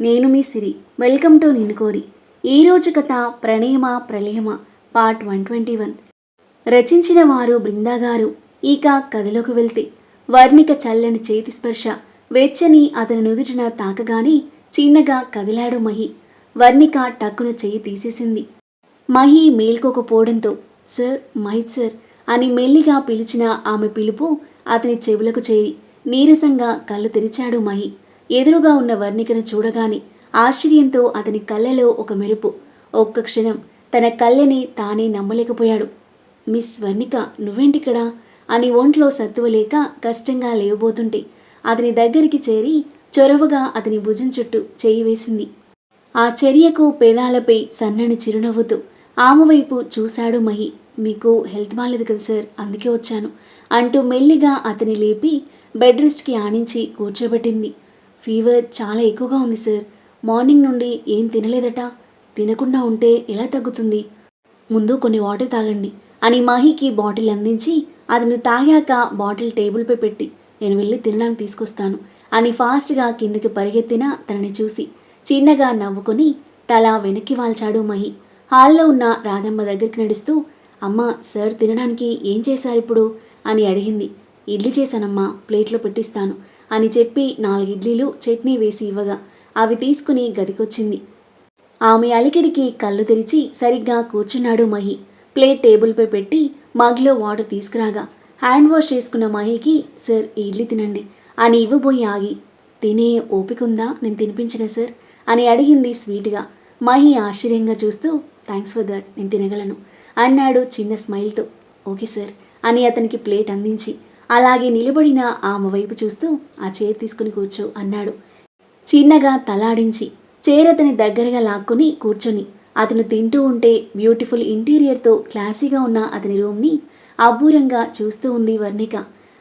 నేను మీ సిరి. Welcome to నిన్ను కోరి. ఈరోజు కథ ప్రణయమ ప్రళయమ? Part one twenty one. రచించిన వారు బృందాగారు ఇక కథలోకి వెళ్తే వర్ణిక చల్లని చేతి స్పర్శ వెచ్చని అతని నుదుటిన తాకగానే చిన్నగా కదిలాడు మహి. వర్ణిక టక్కున చెయ్యి తీసేసింది. మహి మేల్కోకపోవడంతో సార్ మహిత్ సార్ అని మెల్లిగా పిలిచిన ఆమె పిలుపు అతని చెవులకు చేరి నీరసంగా కళ్ళు తెరిచాడు మహి. ఎదురుగా ఉన్న వర్ణికను చూడగానే ఆశ్చర్యంతో అతని కళ్ళలో ఒక మెరుపు. ఒక్క క్షణం తన కళ్ళని తానే నమ్మలేకపోయాడు. మిస్ వర్ణిక నువ్వేంటిక్కడా అని ఒంట్లో సత్తువ లేక కష్టంగా లేవబోతుంటే అతని దగ్గరికి చేరి చొరవగా అతని భుజం చుట్టూ చేయి వేసింది. ఆ చర్యకు పేదాలపై సన్నని చిరునవ్వుతూ ఆమె వైపు చూశాడు మహి. మీకు హెల్త్ బాగాలేదు కదా సార్ అందుకే వచ్చాను అంటూ మెల్లిగా అతని లేపి బెడ్ రెస్ట్కి ఆనించి కూర్చోబెట్టింది. ఫీవర్ చాలా ఎక్కువగా ఉంది సార్ మార్నింగ్ నుండి ఏం తినలేదట. తినకుండా ఉంటే ఎలా తగ్గుతుంది? ముందు కొన్ని వాటర్ తాగండి అని మాహికి బాటిల్ అందించి అతను తాగాక బాటిల్ టేబుల్పై పెట్టి నేను వెళ్ళి తినడానికి తీసుకొస్తాను అని ఫాస్ట్గా కిందకి పరిగెత్తిన తనని చూసి చిన్నగా నవ్వుకొని తల వెనక్కి వాల్చాడు మహి. హాల్లో ఉన్న రాధమ్మ దగ్గరికి నడుస్తూ అమ్మ సార్ తినడానికి ఏం చేశారు ఇప్పుడు? అని అడిగింది. ఇడ్లీ చేశానమ్మా ప్లేట్లో పెట్టిస్తాను అని చెప్పి నాలుగు ఇడ్లీలు చట్నీ వేసి ఇవ్వగా అవి తీసుకుని గదికొచ్చింది. ఆమె అలికిడికి కళ్ళు తెరిచి సరిగ్గా కూర్చున్నాడు మహి. ప్లేట్ టేబుల్పై పెట్టి మగ్లో వాటర్ తీసుకురాగా హ్యాండ్ వాష్ చేసుకున్న మహికి సార్ ఇడ్లీ తినండి అని ఇవ్వబోయి ఆగి తినే ఓపిక ఉందా? నేను తినిపించిన సార్? అని అడిగింది స్వీట్గా. మహి ఆశ్చర్యంగా చూస్తూ థ్యాంక్స్ ఫర్ దట్ నేను తినగలను అన్నాడు చిన్న స్మైల్తో. ఓకే సార్ అని అతనికి ప్లేట్ అందించి అలాగే నిలబడిన ఆమె వైపు చూస్తూ ఆ చైర్ తీసుకుని కూర్చో అన్నాడు. చిన్నగా తలాడించి చైర్ అతని దగ్గరగా లాక్కుని కూర్చొని అతను తింటూ ఉంటే బ్యూటిఫుల్ ఇంటీరియర్తో క్లాసీగా ఉన్న అతని రూమ్ని అబ్బూరంగా చూస్తూ ఉంది వర్ణిక.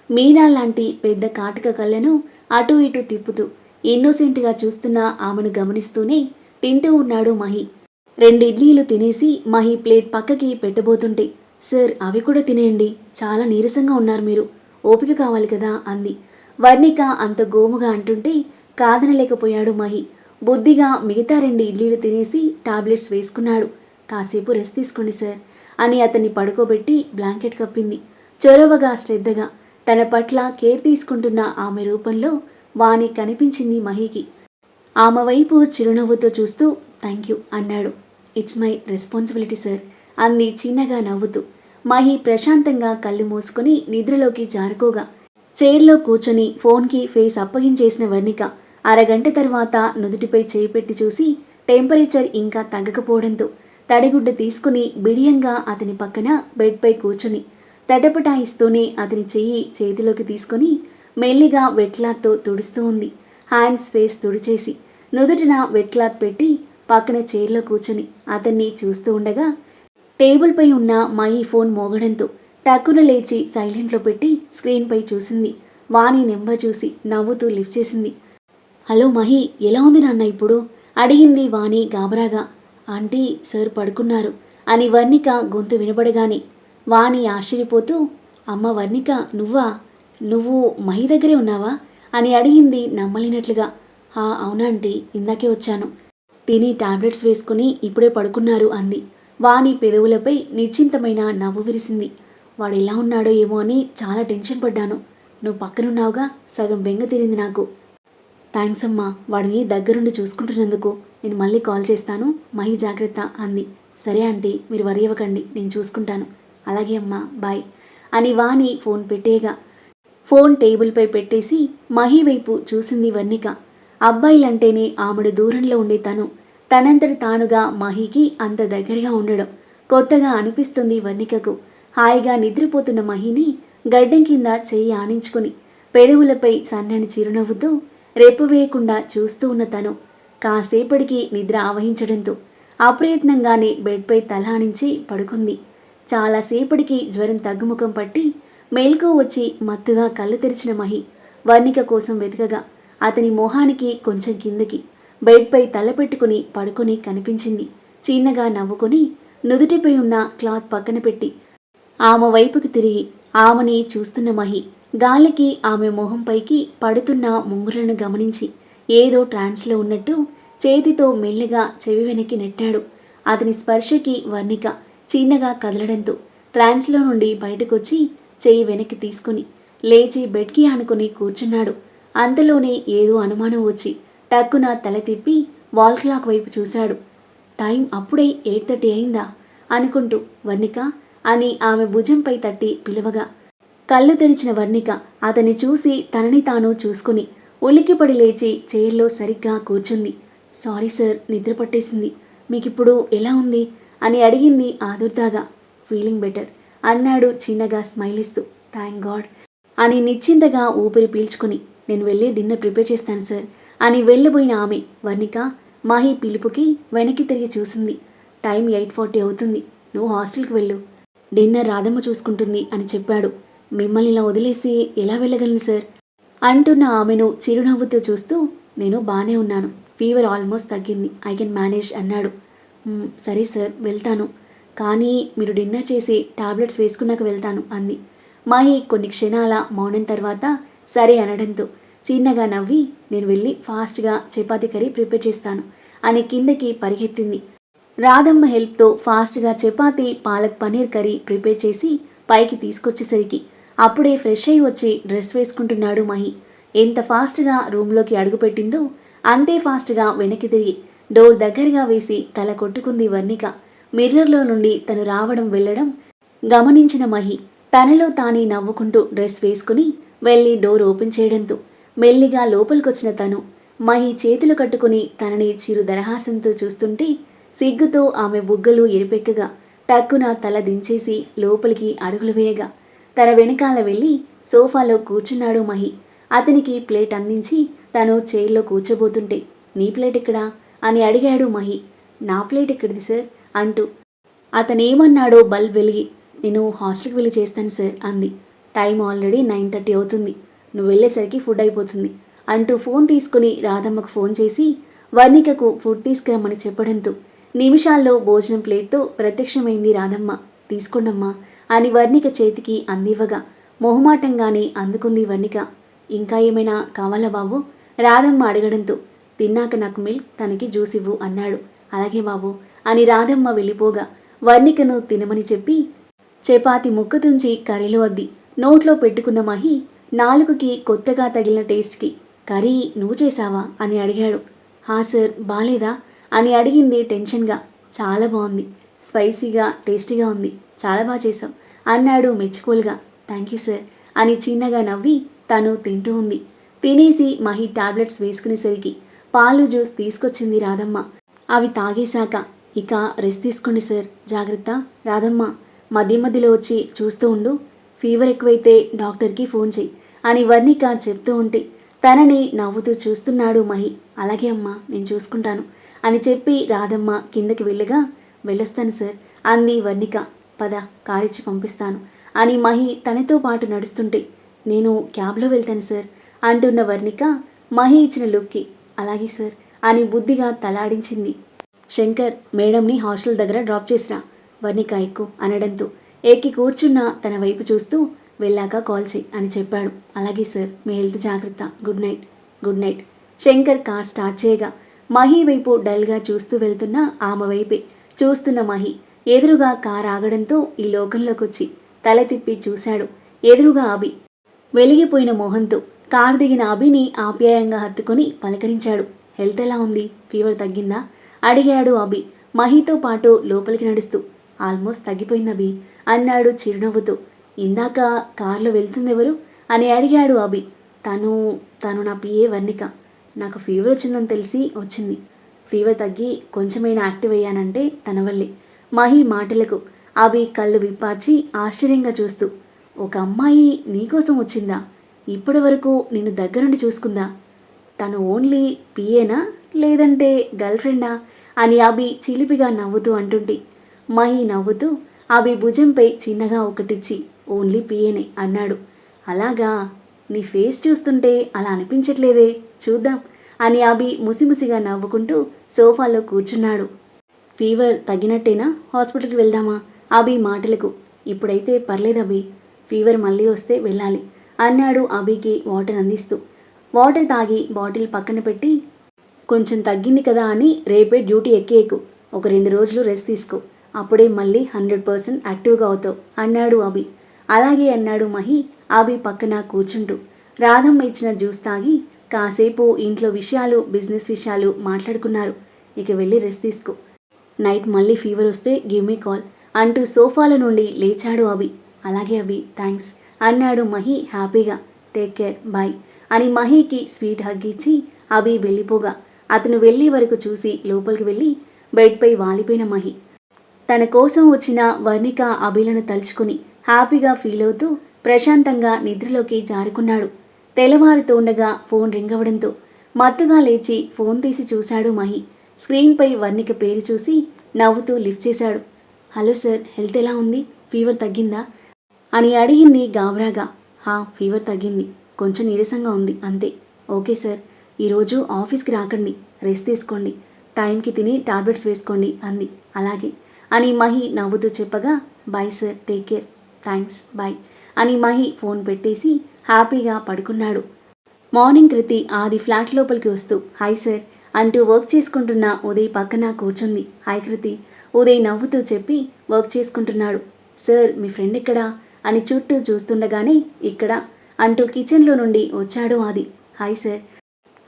మీనా లాంటి పెద్ద కాటుక కళ్ళను అటు ఇటు తిప్పుతూ ఇన్నోసెంట్గా చూస్తున్న ఆమెను గమనిస్తూనే తింటూ ఉన్నాడు మహి. రెండు ఇడ్లీలు తినేసి మహి ప్లేట్ పక్కకి పెట్టబోతుంటే సార్ అవి కూడా తినేయండి. చాలా నీరసంగా ఉన్నారు మీరు. ఓపిక కావాలి కదా అంది. వర్ణిక అంత గోముగా అంటుంటే కాదనలేకపోయాడు మహి. బుద్ధిగా మిగతా రెండు ఇడ్లీలు తినేసి టాబ్లెట్స్ వేసుకున్నాడు. కాసేపు రెస్ట్ తీసుకోండి సార్ అని అతన్ని పడుకోబెట్టి బ్లాంకెట్ కప్పింది. చొరవగా శ్రద్ధగా తన పట్ల కేర్ తీసుకుంటున్న ఆమె రూపంలో వాణి కనిపించింది మహికి. ఆమె వైపు చిరునవ్వుతో చూస్తూ థ్యాంక్ యూ అన్నాడు. ఇట్స్ మై రెస్పాన్సిబిలిటీ సార్ అంది చిన్నగా నవ్వుతూ. మహి ప్రశాంతంగా కళ్ళు మూసుకొని నిద్రలోకి జారుకోగా. చైర్లో కూర్చొని ఫోన్కి ఫేస్ అప్పగించేసిన వర్ణిక అరగంట తర్వాత నుదుటిపై చేయి పెట్టి చూసి టెంపరేచర్ ఇంకా తగ్గకపోవడంతో తడిగుడ్డ తీసుకుని బిడియంగా అతని పక్కన బెడ్పై కూర్చుని తటపటాయిస్తూనే అతని చెయ్యి చేతిలోకి తీసుకొని మెల్లిగా వెట్లాత్తో తుడుస్తూ ఉంది. హ్యాండ్స్ ఫేస్ తుడిచేసి నుదుటిన వెట్లాత్ పెట్టి పక్కన చైర్లో కూర్చొని అతన్ని చూస్తూ ఉండగా టేబుల్పై ఉన్న మయి ఫోన్ మోగడంతో టక్కున లేచి సైలెంట్లో పెట్టి స్క్రీన్పై చూసింది. వాణి నెంబర్ చూసి నవ్వుతూ లిఫ్ట్ చేసింది. హలో మహి ఎలా ఉంది నాన్న ఇప్పుడు? అడిగింది వాణి గాబరాగా ఆంటీ సార్ పడుకున్నారు అని వర్ణిక గొంతు వినపడగానే వాణి ఆశ్చర్యపోతూ అమ్మ వర్ణిక నువ్వా? నువ్వు మహి దగ్గరే ఉన్నావా? అని అడిగింది నమ్మలేనట్లుగా. అవునా ఆంటీ ఇందాకే వచ్చాను. తిని టాబ్లెట్స్ వేసుకుని ఇప్పుడే పడుకున్నారు అంది. వాణి పెదవులపై నిశ్చింతమైన నవ్వు విరిసింది. వాడు ఎలా ఉన్నాడో ఏమో అని చాలా టెన్షన్ పడ్డాను. నువ్వు పక్కనున్నావుగా? సగం బెంగ తిరింది నాకు. థ్యాంక్స్ అమ్మా. వాడిని దగ్గరుండి చూసుకుంటున్నందుకు నేను మళ్ళీ కాల్ చేస్తాను. మహి జాగ్రత్త అంది. సరే ఆంటీ మీరు వరి ఇవ్వకండి నేను చూసుకుంటాను. అలాగే అమ్మా. బాయ్ అని వాణి ఫోన్ పెట్టేగా ఫోన్ టేబుల్పై పెట్టేసి మహి వైపు చూసింది వర్ణిక. అబ్బాయిలంటేనే ఆమెడు దూరంలో ఉండే తను. తనంతటి తానుగా మహికి అంత దగ్గరగా ఉండడం కొత్తగా అనిపిస్తుంది వర్ణికకు హాయిగా నిద్రపోతున్న మహిని గడ్డం కింద చెయ్యి ఆనించుకుని పెదవులపై సన్నని చిరునవ్వుతో రెప్పవేయకుండా చూస్తూ ఉన్న తను కాసేపటికి నిద్ర ఆవహించడంతో అప్రయత్నంగానే బెడ్పై తలానించి పడుకుంది. చాలాసేపటికి జ్వరం తగ్గుముఖం పట్టి మేల్కో వచ్చి మత్తుగా కళ్ళు తెరిచిన మహి వర్ణిక కోసం వెతకగా అతని మొహానికి కొంచెం కిందకి బెడ్పై తలపెట్టుకుని పడుకొని కనిపించింది. చిన్నగా నవ్వుకొని నుదుటిపై ఉన్న క్లాత్ పక్కన పెట్టి ఆమె వైపుకు తిరిగి ఆమెని చూస్తున్న మహి గాలికి ఆమె మొహంపైకి పడుతున్న ముంగులను గమనించి ఏదో ట్రాన్స్లో ఉన్నట్టు చేతితో మెల్లిగా చెవి వెనక్కి నెట్టాడు. అతని స్పర్శకి వర్ణిక చిన్నగా కదలడంతో ట్రాన్స్లో నుండి బయటకొచ్చి చెయ్యి వెనక్కి తీసుకుని లేచి బెడ్కి ఆనుకుని కూర్చున్నాడు. అంతలోనే ఏదో అనుమానం వచ్చి టక్కున తల తిప్పి వాల్ క్లాక్ వైపు చూశాడు. టైం అప్పుడే ఎయిట్ థర్టీ అయిందా? అనుకుంటూ వర్ణిక అని ఆమె భుజంపై తట్టి పిలవగా. కళ్ళు తెరిచిన వర్ణిక అతన్ని చూసి తనని తాను చూసుకుని ఉలిక్కిపడి లేచి చైర్లో సరిగ్గా కూర్చుంది. సారీ సార్ నిద్ర పట్టేసింది. మీకిప్పుడు ఎలా ఉంది? అని అడిగింది ఆదుర్దాగా. ఫీలింగ్ బెటర్ అన్నాడు చిన్నగా స్మైల్ ఇస్తూ థ్యాంక్ గాడ్ అని నిశ్చింతగా ఊపిరి పీల్చుకుని. నేను వెళ్ళి డిన్నర్ ప్రిపేర్ చేస్తాను సార్. అని వెళ్ళబోయిన ఆమె వర్ణిక మాహి పిలుపుకి వెనక్కి తిరిగి చూసింది. టైం ఎయిట్ ఫార్టీ అవుతుంది. నువ్వు హాస్టల్కి వెళ్ళు. డిన్నర్ రాధమ్మ చూసుకుంటుంది అని చెప్పాడు. మిమ్మల్ని ఇలా వదిలేసి ఎలా వెళ్ళగలను సార్? అంటున్న ఆమెను చిరునవ్వుతో చూస్తూ నేను బాగానే ఉన్నాను. ఫీవర్ ఆల్మోస్ట్ తగ్గింది. ఐ కెన్ మేనేజ్ అన్నాడు. సరే సార్ వెళ్తాను. కానీ మీరు డిన్నర్ చేసి టాబ్లెట్స్ వేసుకున్నాక వెళ్తాను అంది. మాహి కొన్ని క్షణాల మౌనం తర్వాత సరే అనడంతో చిన్నగా నవ్వి నేను వెళ్ళి ఫాస్ట్గా చపాతి కర్రీ ప్రిపేర్ చేస్తాను అని కిందకి పరిగెత్తింది. రాధమ్మ హెల్ప్తో ఫాస్ట్గా చపాతి పాలక్ పనీర్ కర్రీ ప్రిపేర్ చేసి పైకి తీసుకొచ్చేసరికి అప్పుడే ఫ్రెష్ అయి వచ్చి డ్రెస్ వేసుకుంటున్నాడు మహి. ఎంత ఫాస్ట్గా రూమ్లోకి అడుగుపెట్టిందో అంతే ఫాస్ట్గా వెనక్కి తిరిగి డోర్ దగ్గరగా వేసి తల కొట్టుకుంది వర్ణిక. మిర్రర్లో నుండి తను రావడం వెళ్ళడం గమనించిన మహి తనలో తానే నవ్వుకుంటూ డ్రెస్ వేసుకుని వెళ్ళి డోర్ ఓపెన్ చేయడంతో మెల్లిగా లోపలికొచ్చిన తను. మహి చేతులు కట్టుకుని తనని చిరు దరహాసంతో చూస్తుంటే సిగ్గుతో ఆమె బుగ్గలు ఎరిపెక్కగా టక్కున తల దించేసి లోపలికి అడుగులు వేయగా తన వెనకాల వెళ్ళి సోఫాలో కూర్చున్నాడు మహి. అతనికి ప్లేట్ అందించి తను చైర్లో కూర్చోబోతుంటే నీ ప్లేట్ ఎక్కడా? అని అడిగాడు మహి. నా ప్లేట్ ఎక్కడిది సార్? అంటూ అతనేమన్నాడో బల్బ్ వెలిగి నేను హాస్టల్కి వెళ్ళి చేస్తాను సార్ అంది. టైం ఆల్రెడీ నైన్ థర్టీ అవుతుంది. నువ్వు వెళ్ళేసరికి ఫుడ్ అయిపోతుంది అంటూ ఫోన్ తీసుకుని రాధమ్మకు ఫోన్ చేసి వర్ణికకు ఫుడ్ తీసుకురమ్మని చెప్పడంతో నిమిషాల్లో భోజనం ప్లేట్తో ప్రత్యక్షమైంది రాధమ్మ. తీసుకోండమ్మా అని వర్ణిక చేతికి అందివ్వగా మొహమాటంగానే అందుకుంది వర్ణిక. ఇంకా ఏమైనా కావాలా బాబు? రాధమ్మ అడగడంతో తిన్నాక నాకు మిల్క్ తనకి జ్యూస్ ఇవ్వు అన్నాడు. అలాగే బాబు అని రాధమ్మ వెళ్ళిపోగా వర్ణికను తినమని చెప్పి చపాతి ముక్క తుంచి కర్రీలో అద్ది. నోట్లో పెట్టుకున్న మహి నాలుగుకి కొత్తగా తగిలిన టేస్ట్కి కర్రీ నువ్వు చేసావా అని అడిగాడు. హా సార్ బాలేదా? అని అడిగింది టెన్షన్గా. చాలా బాగుంది స్పైసీగా టేస్టీగా ఉంది. చాలా బాగా చేసావు అన్నాడు మెచ్చుకోలుగా. థ్యాంక్ యూ సార్ అని చిన్నగా నవ్వి తను తింటూ ఉంది. తినేసి మహి టాబ్లెట్స్ వేసుకునేసరికి పాలు జ్యూస్ తీసుకొచ్చింది రాధమ్మ. అవి తాగేశాక ఇక రెస్ట్ తీసుకోండి సార్ జాగ్రత్త. రాధమ్మ మధ్య మధ్యలో వచ్చి చూస్తూ ఉండు. ఫీవర్ ఎక్కువైతే డాక్టర్కి ఫోన్ చేయి. అని వర్ణిక చెప్తూ ఉంటే తనని నవ్వుతూ చూస్తున్నాడు మహి. అలాగే అమ్మా నేను చూసుకుంటాను అని చెప్పి రాధమ్మ కిందకి వెళ్ళగా వెళ్ళొస్తాను సార్ అంది వర్ణిక. పద కారిచ్చి పంపిస్తాను అని మహి తనతో పాటు నడుస్తుంటే నేను క్యాబ్లో వెళ్తాను సార్ అంటున్న వర్ణిక. మహి ఇచ్చిన లుక్కి అలాగే సార్ అని బుద్ధిగా తలాడించింది. శంకర్ మేడంని హాస్టల్ దగ్గర డ్రాప్ చేసినా వర్ణిక ఎక్కు అనడంతో ఎక్కి కూర్చున్న తన వైపు చూస్తూ వెళ్ళాక కాల్ చేయి అని చెప్పాడు. అలాగే సార్ మీ హెల్త్ జాగ్రత్త. Good night. Good night. Shankar car start చేయగా మహి వైపు డల్గా చూస్తూ వెళ్తున్న ఆమె వైపే చూస్తున్న మహి ఎదురుగా కార్ ఆగడంతో ఈ లోకంలోకి వచ్చి తల తిప్పి చూశాడు. ఎదురుగా అభి వెలిగిపోయిన మొహంతో కార్ దిగిన అభిని ఆప్యాయంగా హత్తుకొని పలకరించాడు. హెల్త్ ఎలా ఉంది? ఫీవర్ తగ్గిందా? అడిగాడు అభి మహితో పాటు లోపలికి నడుస్తూ. ఆల్మోస్ట్ తగ్గిపోయింది అభి అన్నాడు చిరునవ్వుతో. ఇందాక కారులో వెళ్తుంది ఎవరు? అని అడిగాడు అభి. తను తను నా పిఏ వర్ణిక. నాకు ఫీవర్ వచ్చిందని తెలిసి వచ్చింది. ఫీవర్ తగ్గి కొంచెమైనా యాక్టివ్ అయ్యానంటే తన వల్లే. మహి మాటలకు అభి కళ్ళు విప్పార్చి ఆశ్చర్యంగా చూస్తూ ఒక అమ్మాయి నీకోసం వచ్చిందా? ఇప్పటి వరకు నిన్ను దగ్గరుండి చూసుకుందా? తను ఓన్లీ పిఏనా లేదంటే గర్ల్ ఫ్రెండా అని అభి చిలిపిగా నవ్వుతూ అంటుంటే మహి నవ్వుతూ అభి భుజంపై చిన్నగా ఒకటిచ్చి ఓన్లీ పిఏనే అన్నాడు. అలాగా? నీ ఫేస్ చూస్తుంటే అలా అనిపించట్లేదే? చూద్దాం అని అభి ముసిముసిగా నవ్వుకుంటూ సోఫాలో కూర్చున్నాడు. ఫీవర్ తగ్గినట్టేనా హాస్పిటల్కి వెళ్దామా? అభి మాటలకు ఇప్పుడైతే పర్లేదు అభి ఫీవర్ మళ్ళీ వస్తే వెళ్ళాలి అన్నాడు అభికి వాటర్ అందిస్తూ. వాటర్ తాగి బాటిల్ పక్కన పెట్టి కొంచెం తగ్గింది కదా అని రేపే డ్యూటీ ఎక్కేకు ఒక రెండు రోజులు రెస్ట్ తీసుకో అప్పుడే మళ్ళీ హండ్రెడ్ పర్సెంట్ యాక్టివ్గా అవుతావు అన్నాడు అభి. అలాగే అన్నాడు మహి. అవి పక్కన కూర్చుంటూ. రాధమ్మ ఇచ్చిన జ్యూస్ తాగి కాసేపు ఇంట్లో విషయాలు బిజినెస్ విషయాలు మాట్లాడుకున్నారు. ఇక వెళ్ళి రెస్ట్ తీసుకో. నైట్ మళ్ళీ ఫీవర్ వస్తే గివ్ మీ కాల్ అంటూ సోఫాల నుండి లేచాడు అవి అలాగే అవి థ్యాంక్స్ అన్నాడు మహి హ్యాపీగా. టేక్ కేర్ బాయ్ అని మహీకి స్వీట్ హగ్ ఇచ్చి అవి వెళ్ళిపోగా. అతను వెళ్ళే వరకు చూసి లోపలికి వెళ్ళి బెడ్పై వాలిపోయిన మహి. తన కోసం వచ్చిన వర్ణిక అభిలను తలుచుకుని హ్యాపీగా ఫీల్ అవుతూ ప్రశాంతంగా నిద్రలోకి జారుకున్నాడు. తెల్లవారుతోండగా ఫోన్ రింగ్ అవ్వడంతో మత్తుగా లేచి ఫోన్ తీసి చూశాడు మహి. స్క్రీన్పై వర్ణిక పేరు చూసి నవ్వుతూ లిఫ్ట్ చేశాడు. హలో సార్ హెల్త్ ఎలా ఉంది? ఫీవర్ తగ్గిందా? అని అడిగింది గాబరాగా హా ఫీవర్ తగ్గింది. కొంచెం నీరసంగా ఉంది అంతే. ఓకే సార్ ఈరోజు ఆఫీస్కి రాకండి. రెస్ట్ తీసుకోండి. టైంకి తిని టాబ్లెట్స్ వేసుకోండి అంది. అలాగే అని మహి నవ్వుతూ చెప్పగా bye sir take care. Thanks bye అని మహి ఫోన్ పెట్టేసి హ్యాపీగా పడుకున్నాడు. మార్నింగ్ కృతి ఆది ఫ్లాట్ లోపలికి వస్తూ హాయ్ సార్ అంటూ వర్క్ చేసుకుంటున్న ఉదయ్ పక్కన కూర్చుంది. హాయ్ కృతి ఉదయ్ నవ్వుతూ చెప్పి వర్క్ చేసుకుంటున్నాడు. సార్ మీ ఫ్రెండ్ ఎక్కడా? అని చుట్టూ చూస్తుండగానే ఇక్కడ అంటూ కిచెన్లో నుండి వచ్చాడు ఆది. హాయ్ సార్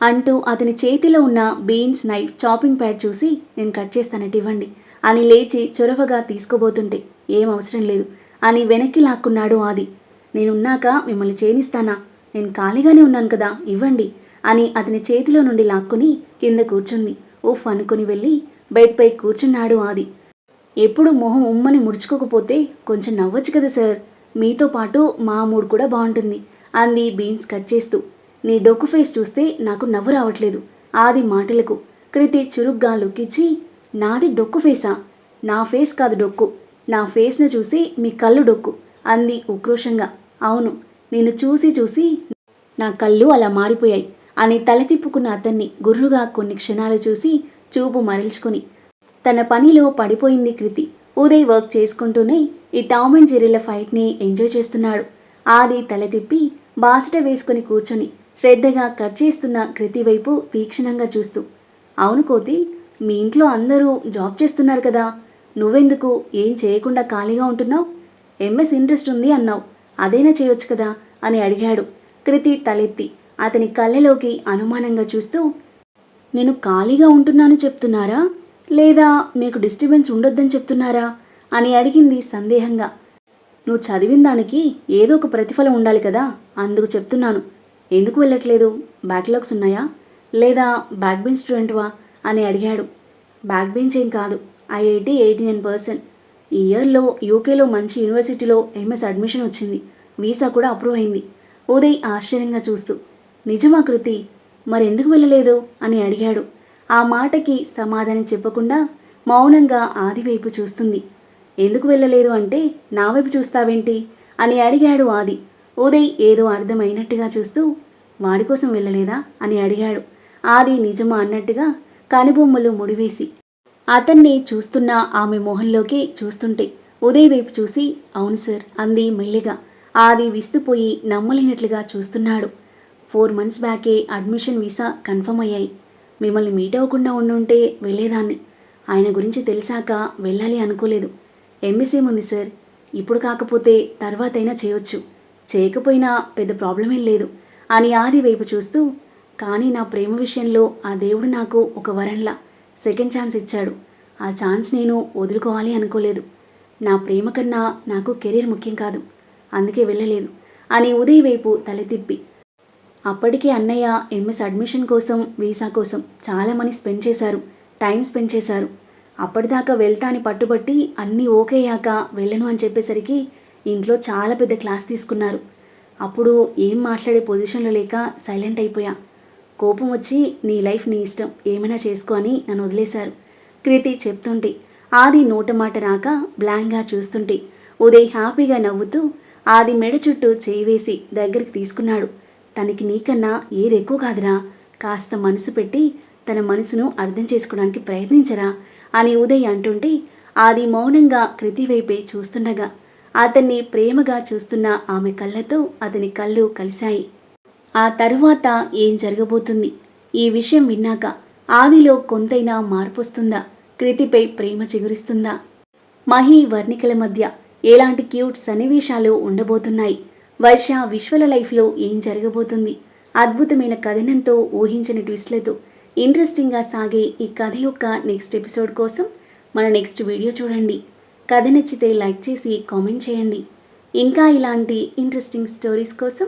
అంటూ అతని చేతిలో ఉన్న బీన్స్ నైఫ్ చాపింగ్ ప్యాడ్ చూసి నేను కట్ చేస్తానట్టు ఇవ్వండి అని లేచి చొరవగా తీసుకోబోతుంటే ఏం అవసరం లేదు అని వెనక్కి లాక్కున్నాడు ఆది. నేనున్నాక మిమ్మల్ని చేనిస్తానా నేను ఖాళీగానే ఉన్నాను కదా ఇవ్వండి అని అతని చేతిలో నుండి లాక్కుని కింద కూర్చుంది. ఉఫ్ అనుకుని వెళ్ళి బెడ్పై కూర్చున్నాడు ఆది. ఎప్పుడు మొహం ఉమ్మని ముడుచుకోకపోతే కొంచెం నవ్వచ్చు కదా సార్. మీతో పాటు మా మూడు కూడా బాగుంటుంది అంది బీన్స్ కట్ చేస్తూ. నీ డొక్కు ఫేస్ చూస్తే నాకు నవ్వు రావట్లేదు. ఆది మాటలకు కృతి చురుగ్గా లుక్కిచ్చి నాది డొక్కు ఫేసా? నా ఫేస్ కాదు డొక్కు. నా ఫేస్ను చూసి మీ కళ్ళు డొక్కు అంది ఉక్రోషంగా. అవును నిన్ను చూసి చూసి నా కళ్ళు అలా మారిపోయాయి అని తల తిప్పుకున్న అతన్ని గుర్రుగా కొన్ని క్షణాలు చూసి చూపు మరల్చుకుని. తన పనిలో పడిపోయింది కృతి. ఉదయ్ వర్క్ చేసుకుంటూనే ఈ టామ్ అండ్ జెర్రీల ఫైట్ని ఎంజాయ్ చేస్తున్నాడు. ఆది తల తిప్పి బాసట వేసుకొని కూర్చొని శ్రద్ధగా కట్ చేస్తున్న కృతి వైపు తీక్షణంగా చూస్తూ అవును కోతి మీ ఇంట్లో అందరూ జాబ్ చేస్తున్నారు కదా? నువ్వెందుకు? ఏం చేయకుండా ఖాళీగా ఉంటున్నావు? ఎంఎస్ ఇంట్రెస్ట్ ఉంది అన్నావు. అదైనా చేయొచ్చు కదా? అని అడిగాడు. కృతి తలెత్తి అతని కళ్ళలోకి అనుమానంగా చూస్తూ నేను ఖాళీగా ఉంటున్నాను చెప్తున్నారా? లేదా మీకు డిస్టర్బెన్స్ ఉండొద్దని చెప్తున్నారా? అని అడిగింది సందేహంగా. నువ్వు చదివిన దానికి ఏదో ఒక ప్రతిఫలం ఉండాలి కదా? అందుకు చెప్తున్నాను. ఎందుకు వెళ్ళట్లేదు? బ్యాక్లాగ్స్ ఉన్నాయా? లేదా బ్యాక్ బెంచ్ స్టూడెంట్వా? అని అడిగాడు. బ్యాక్ బెంచ్ ఏం కాదు. IIT eighty nine percent. ఈ ఇయర్లో యూకేలో మంచి యూనివర్సిటీలో ఎంఎస్ అడ్మిషన్ వచ్చింది. వీసా కూడా అప్రూవ్ అయింది. ఉదయ్ ఆశ్చర్యంగా చూస్తూ నిజమా కృతి? మరెందుకు వెళ్ళలేదు? అని అడిగాడు. ఆ మాటకి సమాధానం చెప్పకుండా మౌనంగా ఆది వైపు చూస్తుంది. ఎందుకు వెళ్ళలేదు అంటే నా వైపు చూస్తావేంటి? అని అడిగాడు ఆది. ఉదయ్ ఏదో అర్థమైనట్టుగా చూస్తూ వాడి కోసం వెళ్ళలేదా? అని అడిగాడు. ఆది నిజమా అన్నట్టుగా కనుబొమ్మలు ముడివేసి అతన్ని చూస్తున్న ఆమె మొహంలోకి చూస్తుంటే ఉదయ్ వైపు చూసి అవును సార్ అంది మెల్లిగా. ఆది విస్తుపోయి నమ్మలేనట్లుగా చూస్తున్నాడు. ఫోర్ మంత్స్ బ్యాకే అడ్మిషన్ వీసా కన్ఫర్మ్ అయ్యాయి. మిమ్మల్ని మీట్ అవ్వకుండా ఉండుంటే వెళ్ళేదాన్ని. ఆయన గురించి తెలిసాక వెళ్ళాలి అనుకోలేదు. ఎంఎస్సీ ఉంది సార్? ఇప్పుడు కాకపోతే తర్వాతైనా చేయొచ్చు. చేయకపోయినా పెద్ద ప్రాబ్లం ఏం లేదు అని ఆది వైపు చూస్తూ కానీ నా ప్రేమ విషయంలో ఆ దేవుడు నాకు ఒక వరంలా. సెకండ్ ఛాన్స్ ఇచ్చాడు. ఆ ఛాన్స్ నేను వదులుకోవాలి అనుకోలేదు. నా ప్రేమ కన్నా నాకు కెరీర్ ముఖ్యం కాదు. అందుకే వెళ్ళలేదు. అని ఉదయ్ వైపు తల అప్పటికే అన్నయ్య ఎంఎస్ అడ్మిషన్ కోసం వీసా కోసం చాలా మనీ స్పెండ్ చేశారు. టైం స్పెండ్ చేశారు. అప్పటిదాకా వెళ్తా అని పట్టుబట్టి అన్నీ ఓకే అయ్యాక వెళ్ళను అని చెప్పేసరికి ఇంట్లో చాలా పెద్ద క్లాస్ తీసుకున్నారు. అప్పుడు ఏం మాట్లాడే పొజిషన్లో లేక సైలెంట్ అయిపోయా. కోపం వచ్చి నీ లైఫ్ నీ ఇష్టం ఏమైనా చేసుకో అని నన్ను వదిలేశారు. కృతి చెప్తుంటే ఆది నోట మాట రాక బ్లాంక్గా చూస్తుంటే ఉదయ్ హ్యాపీగా నవ్వుతూ ఆది మెడ చుట్టూ చేయి వేసి దగ్గరికి తీసుకున్నాడు. తనకి నీకన్నా ఏది ఎక్కువ కాదురా కాస్త మనసు పెట్టి తన మనసును అర్థం చేసుకోవడానికి ప్రయత్నించరా అని ఉదయ్ అంటుంటే ఆది మౌనంగా కృతి వైపే చూస్తుండగా అతన్ని ప్రేమగా చూస్తున్న ఆమె కళ్ళతో అతని కళ్ళు కలిశాయి. ఆ తరువాత ఏం జరగబోతుంది? ఈ విషయం విన్నాక ఆదిలో కొంతైనా మార్పు వస్తుందా కృతిపై ప్రేమ చిగురిస్తుందా? మహి వర్ణికల మధ్య ఎలాంటి క్యూట్ సన్నివేశాలు ఉండబోతున్నాయి? వర్ష విశ్వల లైఫ్లో ఏం జరగబోతుంది? అద్భుతమైన కథనంతో ఊహించిన ట్విస్ట్లతో ఇంట్రెస్టింగ్గా సాగే ఈ కథ యొక్క నెక్స్ట్ ఎపిసోడ్ కోసం మన నెక్స్ట్ వీడియో చూడండి. కథ నచ్చితే లైక్ చేసి కామెంట్ చేయండి. ఇంకా ఇలాంటి ఇంట్రెస్టింగ్ స్టోరీస్ కోసం